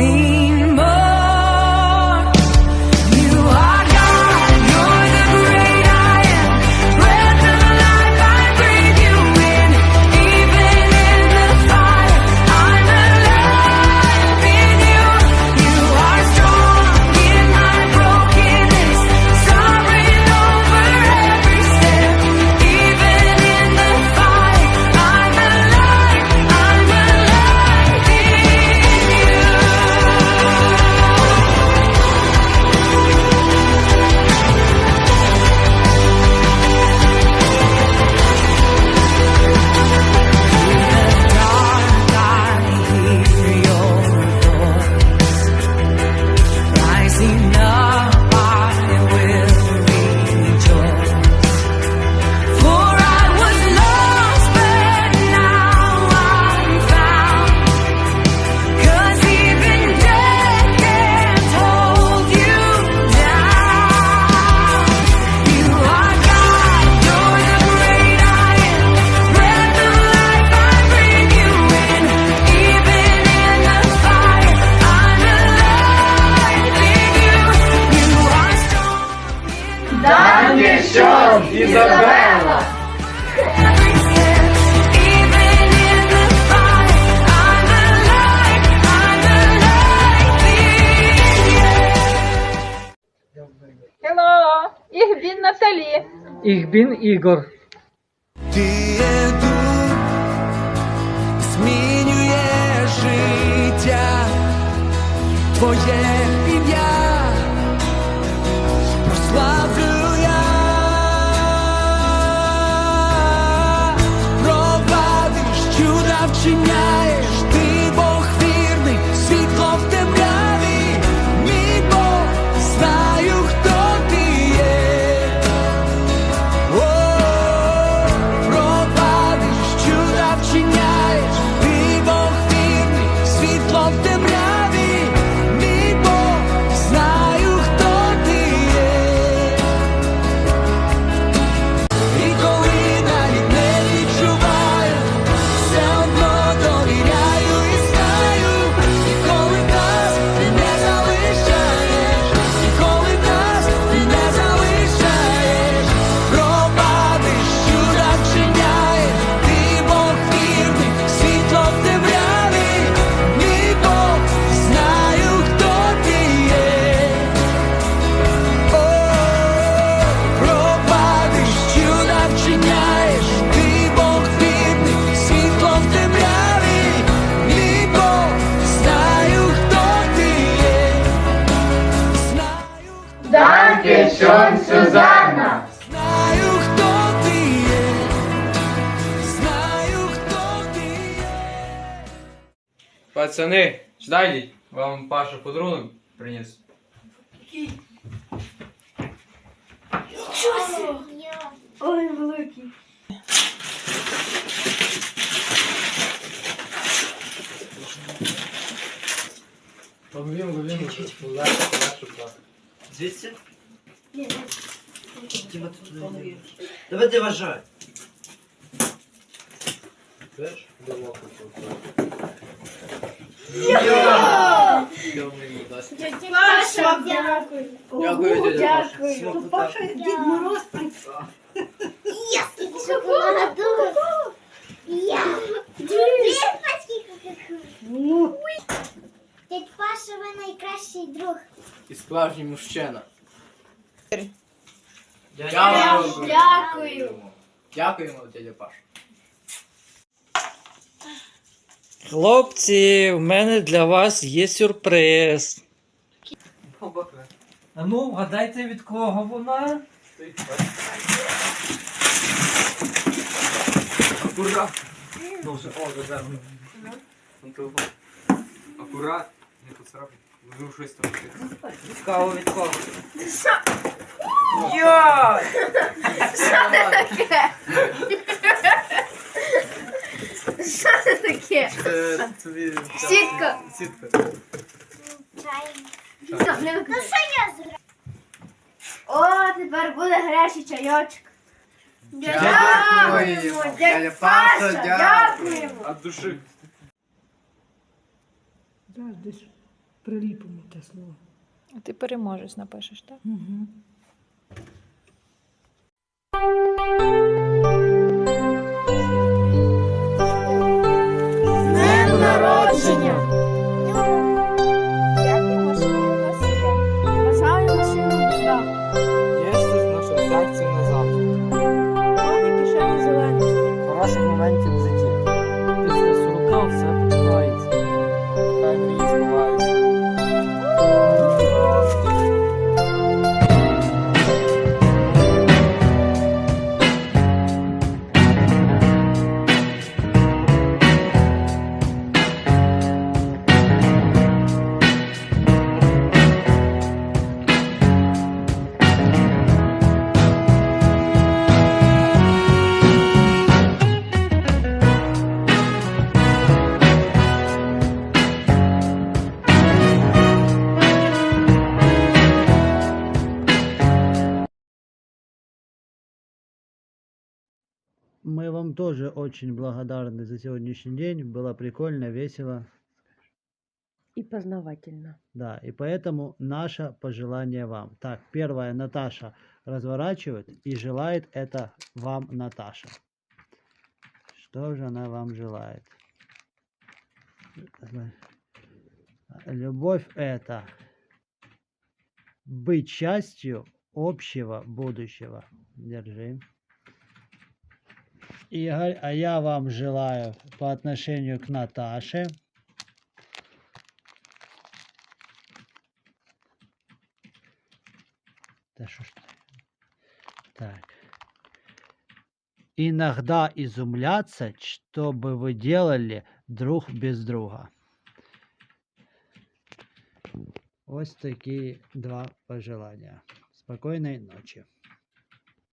be in you. Hello! Ich bin Наталі. Ich bin Igor. Ти є дух, змінює життя, твоє ім'я, прославлю tinha Schön, Susanna. знаю, хто ти є. Знаю, хто ти є. Пацани, сюда. Вам Паша подарунок приніс. Ловим, ловим, Звідси? Діма, ти туди не віриш. Давай ти вважай. Паша, дякую. Дякую, дядя Паша. Дід Мороз Шоколаду. Я. Привіт, Ну. Дядь Паша, ви найкращий друг. І справжній мужчина. Дякую. Дякую. Дякуємо, дядя Паша. Хлопці, в мене для вас є сюрприз. А ну, вгадайте від кого вона? Аккурат. Ну, вже, о, да, да. телефон. Не поцарапай. Вдруг щось там. Кого від кого? Йо! Що це таке? Це тобі... Сітка. Сітка. Все, не Ну викидай. що я зроблю? О, тепер буде гарячий чайочок. Дякуємо. Дядя Паша, дякуємо. От души. Зараз десь приліпимо те слово. А ти переможець напишеш, так? Угу. thank you Мы вам тоже очень благодарны за сегодняшний день. Было прикольно, весело. І познавательно. Да, и поэтому наше пожелание вам. Так, первое, Наташа разворачивает и желает это вам Наташа. Что же она вам желает? Любовь это быть частью общего будущего. Держи. Игорь, а я вам желаю по отношению к Наташе Да что ж ты? Так. Иногда изумляться, что бы вы делали друг без друга. Ось такі два пожелання. Спокійної ночі.